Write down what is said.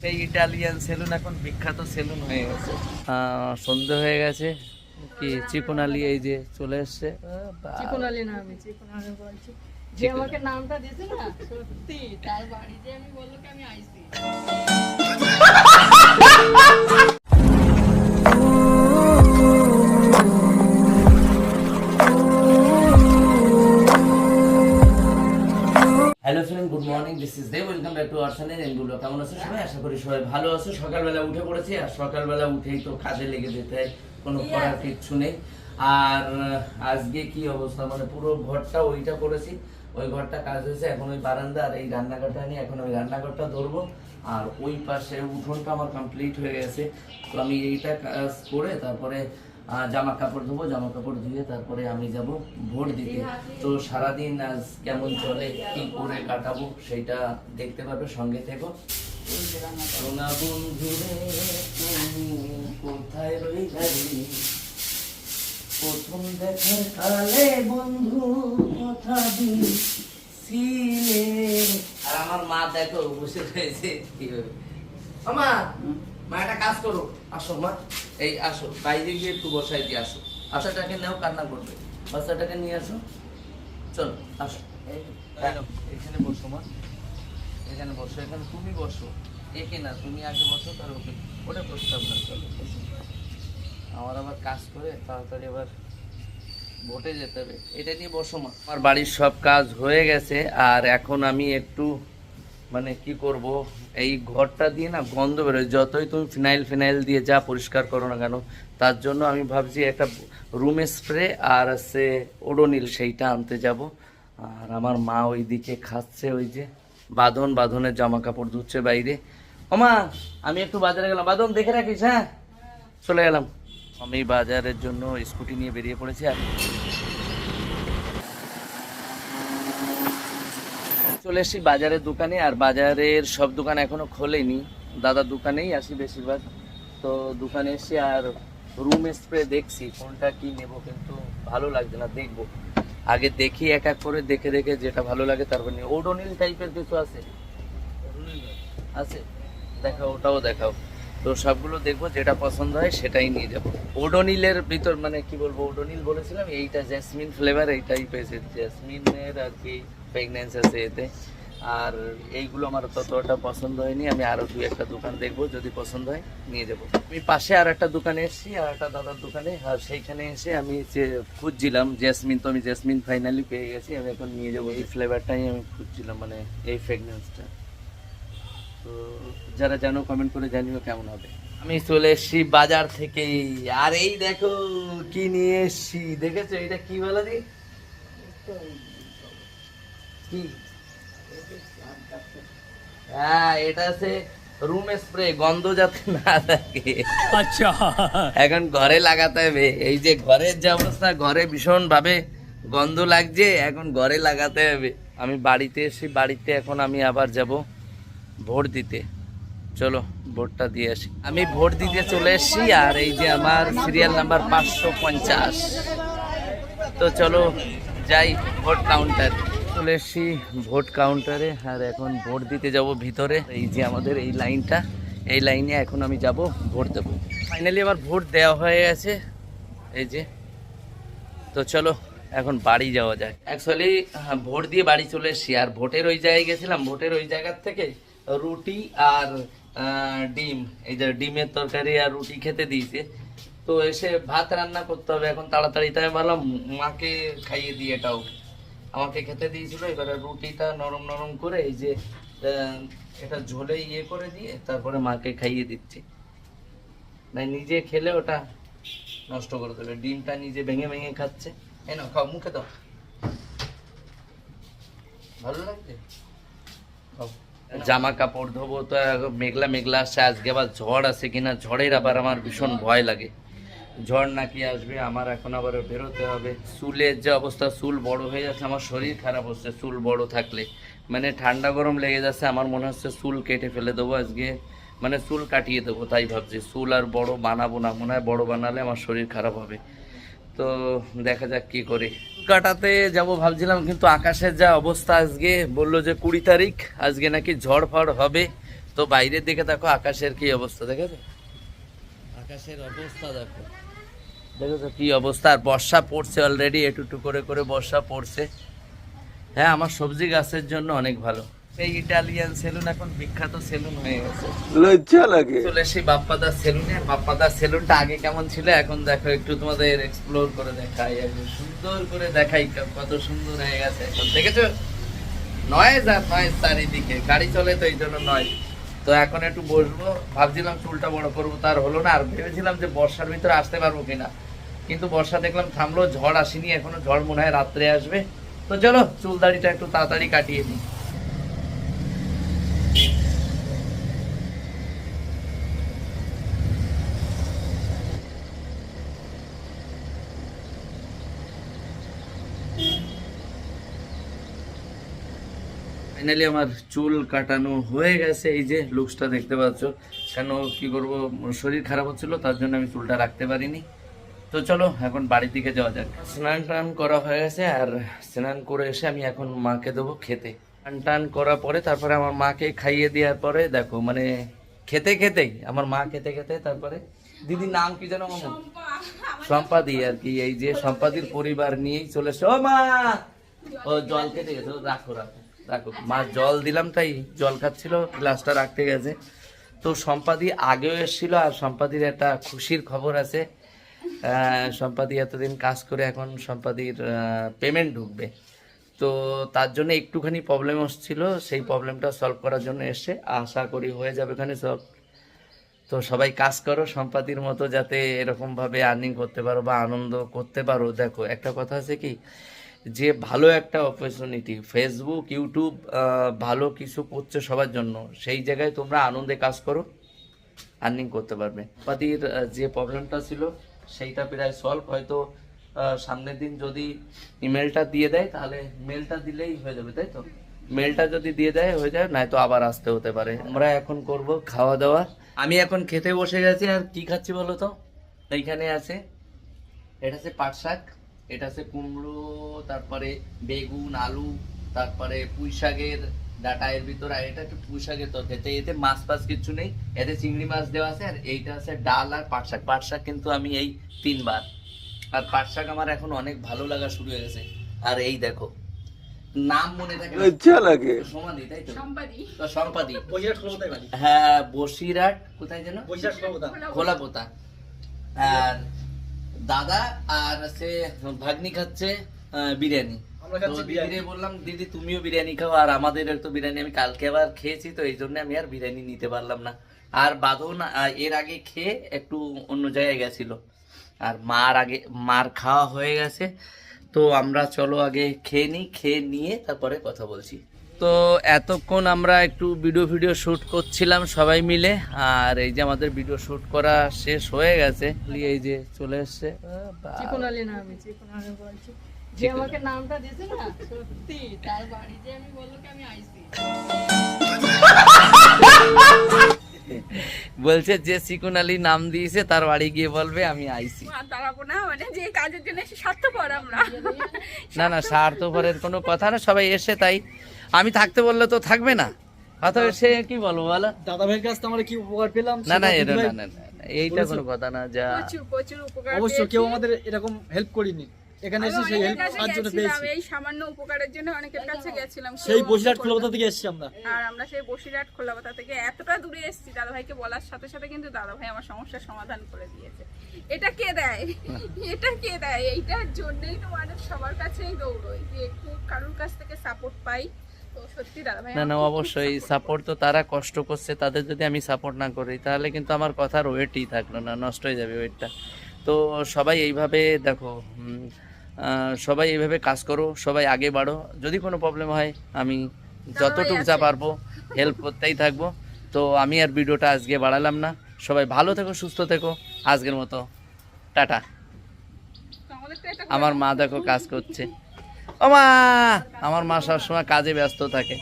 সেই Italian salon এখন বিখ্যাত সেলুন হয়ে গেছে। আহ, সন্ধে হয়ে গেছে। কি চিকনালি এই যে চলে এসছে। আহ, না আমি চিকনালি বলছি। যে আমাকে নামটা দিয়েছে না সত্যি তার বাড়িতে আমি বলল কি আমি I see hello friend good morning this is Dev welcome to our channel কেমন আছো সবাই? আশা করি সবাই ভালো আছো। সকালবেলা উঠে পড়েছি আর সকালবেলা উঠেই তো কাজে লেগে যেতে হয় কোনো কিচ্ছু নেই। আর আজকে কি অবস্থা? মানে পুরো ঘরটা ওইটা করেছি ওই ঘরটা কাজ হয়েছে এখন ওই বারান্দা আর এই রান্নাঘরটা নিয়ে এখন ওই রান্নাঘরটা ধরবো। আর ওই পাশে উঠোনটা আমার কমপ্লিট হয়ে গেছে। তো আমি এইটা কাজ করে তারপরে জামা কাপড় ধোবো জামা কাপড় ধুয়ে তারপরে আমি যাব ভোট দিতে। তো সারাদিন আজ কেমন চলে কি করে কাটাবো সেটা দেখতে পাবে সঙ্গে থেকো। সোনা বন্ধু রে কোথায় রইলি প্রথম দেখার কালে বন্ধু কথা দিছিলে। আর আমার মা দেখো বসে রয়েছে। কীভাবে মা মা একটা কাজ করো। আসো মা। এই আসো। বাইরে গিয়ে একটু বসাই দিয়ে আসো। বাচ্চাটাকে নেও কান্না করবে। বাচ্চাটাকে নিয়ে আসো। চলো আসো। এখানে বসো মা। এখানে বসো। এখানে তুমি বসো। একে না তুমি আগে বসো তার ওকে। ওটা প্রস্তাব না চলো বসো। আমার আবার কাজ করে তাড়াতাড়ি আবার ভোটে যেতে হবে। এটা নিয়ে বসো মা। আমার বাড়ির সব কাজ হয়ে গেছে আর এখন আমি একটু মানে কি করব? এই ঘরটা দিয়ে না গন্ধ বেরোয়। যতই তুমি ফিনাইল ফিনাইল দিয়ে যা পরিষ্কার করো না কেন, তার জন্য আমি ভাবছি একটা রুমে স্প্রে আর সে ওডোনিল সেইটা আনতে যাব। আর আমার মা ওই দিকে খাচ্ছে ওই যে বাঁধন, বাঁধনের জামা কাপড় ধুচ্ছে বাইরে। ওমা আমি একটু বাজারে গেলাম। বাঁধন দেখে রাখিস হ্যাঁ? চলে গেলাম। আমি বাজারের জন্য স্কুটি নিয়ে বেরিয়ে পড়েছি আর চলে এসেছি বাজারের দোকানে, আর বাজারের সব দোকান এখনও খোলেনি। দাদার দোকানেই আসি বেশিরভাগ। তো দোকানে এসে আর রুম স্প্রে দেখছি, কোনটা কি নেব কিন্তু ভালো লাগছে না, দেখব। আগে দেখি এক এক করে, দেখে দেখে যেটা ভালো লাগে তারপর নিয়ে ওডোনিল টাইপের কিছু আছে? আছে? দেখাও, ওটাও দেখাও। তো সবগুলো দেখব, যেটা পছন্দ হয় সেটাই নিয়ে যাব। ওডোনিলের ভিতর মানে কি বলব ওডোনিল বলেছিলাম, এইটা জেসমিন ফ্লেভার এইটাই পেয়েছে জ্যাসমিনের আর কি প্রেগনেন্স আছে এতে। আর এইগুলো আমার ততটা পছন্দ হয়নি, আমি আরও দুই একটা দোকান দেখব, যদি পছন্দ হয় নিয়ে যাব। আমি পাশে আর একটা দোকানে এসেছি, আর একটা দাদার দোকানে, আর সেইখানে এসে আমি যে খুঁজছিলাম, জেসমিন তো আমি জেসমিন ফাইনালি পেয়ে গেছি, আমি এখন নিয়ে যাব। এই ফ্লেভারটাই আমি খুঁজছিলাম মানে এই ফ্রেগনেন্সটা তো যারা জানো কমেন্ট করে জানিও কেমন হবে। আমি চলে এসেছি বাজার থেকে আর এই দেখো কি নিয়ে এসেছি, দেখেছ এটা কি বলা দি? কি? হ্যাঁ এটা আছে রুম স্প্রে গন্ধ যাতে না থাকে। আচ্ছা। এখন ঘরে লাগাতে হবে। এই যে ঘরের যে অবস্থা ঘরে ভীষণ ভাবে গন্ধ লাগছে এখন ঘরে লাগাতে হবে। আমি বাড়িতে এসে বাড়িতে এখন আমি আবার যাব ভোট দিতে। চলো ভোটটা দিয়ে আসি। আমি ভোট দিতে চলে এসেছি আর এই যে আমার সিরিয়াল নাম্বার পাঁচশো পঞ্চাশ। তো চলো যাই ভোট কাউন্টার চলে এসেছি ভোট কাউন্টারে আর এখন ভোট দিতে যাব ভিতরে। এই যে আমাদের এই লাইনটা, এই লাইনে এখন আমি যাব, ভোট দেবো। ফাইনালি আমার ভোট দেওয়া হয়ে গেছে। এই যে, তো চলো, এখন বাড়ি যাওয়া যায় অ্যাকচুয়ালি ভোট দিয়ে বাড়ি চলে এসেছি। আর ভোটের ওই জায়গায় গেছিলাম, ভোটের ওই জায়গার থেকে রুটি আর ডিম। এই যে ডিমের তরকারি আর রুটি খেতে দিয়েছে। তো এসে ভাত রান্না করতে হবে। এখন তাড়াতাড়ি তাই ভাবলাম মাকে খাইয়ে দিয়ে এটাও আমাকে খেতে দিয়েছিল, এবারে রুটিটা নরম নরম করে এই যে এটা ঝোলে ইয়ে করে দিয়ে তারপরে মাকে খাইয়ে দিচ্ছি। না নিজে খেলে ওটা নষ্ট করে দেবে, ডিমটা নিজে ভেঙে ভেঙে খাচ্ছে। এই নাও, খাও, মুখে দাও। ভালো লাগছে? জামা কাপড় ধোবো তো, মেঘলা মেঘলা আসছে, আজকে আবার ঝড় আছে কিনা, ঝড়ের আবার আমার ভীষণ ভয় লাগে। ঝড় নাকি আসবে, আমার এখন আবার বেরোতে হবে। চুলের যে অবস্থা, চুল বড় হয়ে যাচ্ছে, আমার শরীর খারাপ হচ্ছে, চুল বড় থাকলে। মানে ঠান্ডা গরম লেগে যাচ্ছে, আমার মনে হচ্ছে চুল কেটে ফেলে দেবো আজকে। মানে চুল কাটিয়ে দেবো, তাই ভাবছি। চুল আর বড় বানাবো না, মনে হয় বড় বানালে আমার শরীর খারাপ হবে। তো দেখা যাক কি করি। কাটাতে যাব ভাবছিলাম, কিন্তু আকাশের যা অবস্থা আজকে, বলল যে কুড়ি তারিখ, আজকে নাকি ঝড় ফড় হবে। তো বাইরের দিকে দেখো আকাশের কি অবস্থা, দেখেছ? আকাশের অবস্থা দেখো। দেখেছ কি অবস্থা আর বর্ষা পড়ছে অলরেডি একটু একটু করে করে বর্ষা পড়ছে। হ্যাঁ আমার সবজি গাছের জন্য অনেক ভালো। এই ইটালিয়ান সেলুন এখন বিখ্যাত সেলুন হয়ে গেছে। লজ্জা লাগে। চলে এসেছি বাপ্পাদার সেলুনে বাপ্পাদার সেলুনটা আগে কেমন ছিল এখন দেখো একটু তোমাদের এক্সপ্লোর করে দেখাই। সুন্দর করে দেখাই কত সুন্দর হয়ে গেছে এখন। দেখেছ? নয়েজ আর নয়েজ চারিদিকে। গাড়ি চলে তো এই জন্য নয়। তো এখন একটু বসবো। ভাবছিলাম চুলটা বড় করব তার হলো না। আর ভেবেছিলাম যে বর্ষার ভিতরে আসতে পারব কিনা। কিন্তু বর্ষা দেখলাম থামলো, ঝড় আসেনি, এখনও ঝড় মনে হয় রাত্রে আসবে। তো চলো চুল দাড়িটা একটু তাড়াতাড়ি কাটিয়ে দিই ফাইনালি আমার চুল কাটানো হয়ে গেছে, এই যে লুকসটা দেখতে পাচ্ছ। কেন, কি করব, শরীর খারাপ হচ্ছিল, তার জন্য আমি চুলটা রাখতে পারিনি। তো চলো এখন বাড়ির দিকে যাওয়া যাক। স্নান টান করা হয়ে গেছে আর স্নান করে এসে আমি এখন মাকে দেবো খেতে। স্নান টান করার পরে তারপরে আমার মাকে খাইয়ে দেওয়ার পরে দেখো মানে খেতে খেতেই আমার মা খেতে খেতে তারপরে দিদির নাম কি জানো মামু? সম্পাদি আর কি এই যে সম্পাদির পরিবার নিয়েই চলে এসো ও মা! ও জল খেতে গেছে রাখো রাখো রাখো। মা জল দিলাম তাই জল খাচ্ছিল গ্লাসটা রাখতে গেছে। তো সম্পাদি আগেও এসেছিল আর সম্পাদির একটা খুশির খবর আছে। সম্পাদি এতদিন কাজ করে এখন সম্পাদির পেমেন্ট ঢুকবে। তো তার জন্য একটুখানি প্রবলেম হচ্ছিল, সেই প্রবলেমটা সলভ করার জন্য এসে আশা করি হয়ে যাবে এখানে সলভ তো সবাই কাজ করো, সম্পাদির মতো যাতে এরকমভাবে আর্নিং করতে পারো বা আনন্দ করতে পারো। দেখো, একটা কথা আছে কি, যে ভালো একটা অপরচুনিটি ফেসবুক ইউটিউব ভালো কিছু করছে সবার জন্য, সেই জায়গায় তোমরা আনন্দে কাজ করো আর্নিং করতে পারবে। সম্পাদির যে প্রবলেমটা ছিল সেইটা প্রায় সলভ হয়তো সামনের দিন যদি ইমেলটা দিয়ে দেয়, তাহলে মেলটা দিলেই হয়ে যাবে, তাই তো? মেলটা যদি দিয়ে দেয়, হয়ে যায়, নয়তো আবার আসতে হতে পারে। আমরা এখন করব খাওয়া দাওয়া আমি এখন খেতে বসে গেছি, আর কি খাচ্ছি বলো তো? এইখানে আছে, এটা আছে পাট শাক, এটা আছে কুমড়ো, তারপরে বেগুন, আলু, তারপরে পুঁই শাকের ডাটা এর ভিতর আর এটা একটু শাকের তরকারি এতে মাছ ফাছ কিছু নেই এতে চিংড়ি মাছ দেওয়া আছে আর এইটা আছে ডাল আর পাট শাক। পাট শাক কিন্তু আমি এই তিনবার। আর পাট শাক আমার এখন অনেক ভালো লাগা শুরু হয়ে গেছে। আর এই দেখো নাম মনে থাকে। লজ্জা লাগে। সমাধি তাই তো? সম্পাদি। তো সম্পাদি। বসিরহাট কলকাতায় বাড়ি। হ্যাঁ বসিরহাট কোথায় যেন? বসিরহাট কলকাতা খোলা পোতা। আর দাদা আর সে ভাগ্নি খাচ্ছে আহ, বিরিয়ানি। তো দিদিরে বললাম দিদি তুমিও বিরিয়ানি খাও আর আমাদের তো বিরিয়ানি আমি কালকে আবার খেয়েছি তো এই জন্য আমি আর বিরিয়ানি নিতে পারলাম না। আর বাঁধন এর আগে খেয়ে একটু অন্য জায়গায় গেছিল। আর মার আগে মার খাওয়া হয়ে গেছে। তো আমরা চলো আগে খেয়ে নিই খেয়ে নিয়ে তারপরে কথা বলছি। তো এতক্ষণ আমরা একটু ভিডিও ভিডিও শ্যুট করছিলাম সবাই মিলে। আর এই যে আমাদের ভিডিও শ্যুট করা শেষ হয়ে গেছে। এই যে চলে এসছে। যে আমাকে নামটা দিয়েছে না সত্যি তার বাড়ি আমি বলল কি আমি আইসি বলছে যে সিকুন আলী নাম দিয়েছে তার বাড়ি গিয়ে বলবে আমি আইসি দাঁড়াবো না মানে যে কাজের জন্য স্বার্থপর আমরা। না না স্বার্থপরের কোনো কথা না সবাই এসে তাই। আমি থাকতে বললে তো থাকবে না। অথবা সে কি বলব বলো? দাদা ভাইয়ের কাছ থেকে কি উপকার পেলাম? না না এটা না না না, না, এইটা কোনো কথা না যা প্রচুর প্রচুর উপকার অবশ্য কেউ আমাদের এরকম হেল্প করিনি। এখানে এসে সেই হেল্প সাহায্য পেয়েছি। এই সামান্য উপকারের জন্য অনেকের কাছে গেছিলাম সেই বসিরহাট কলকাতা থেকে এসেছি আমরা। আর আমরা সেই বসিরহাট খোলাপাতা থেকে এতটা দূরে এসেছি দাদা ভাইকে বলার সাথে সাথে কিন্তু দাদা ভাই আমার সমস্যার সমাধান করে দিয়েছে। এটা কে দেয়? এটা কে দেয়? এইটার জন্যই তো মানুষ সবার কাছেই দৌড়োয় যে একটু কারোর কাছ থেকে সাপোর্ট পাই। তো সত্যি দাদা ভাই না না অবশ্যই সাপোর্ট তো তারা কষ্ট করছে তাদের যদি আমি সাপোর্ট না করি তাহলে কিন্তু আমার কথার ওয়েটই থাকল না নষ্ট হয়ে যাবে ওয়েটটা তো সবাই এইভাবে দেখো সবাই এভাবে কাজ করো সবাই আগে বাড়ো। যদি কোনো প্রবলেম হয় আমি যতটুকু যা পারব হেল্প করতেই থাকব। তো আমি আর ভিডিওটা আজকে বাড়ালাম না। সবাই ভালো থেকো সুস্থ থেকো। আজকের মতো টাটা। আমার মা দেখো কাজ করছে। ও মা আমার মা সবসময় কাজে ব্যস্ত থাকে।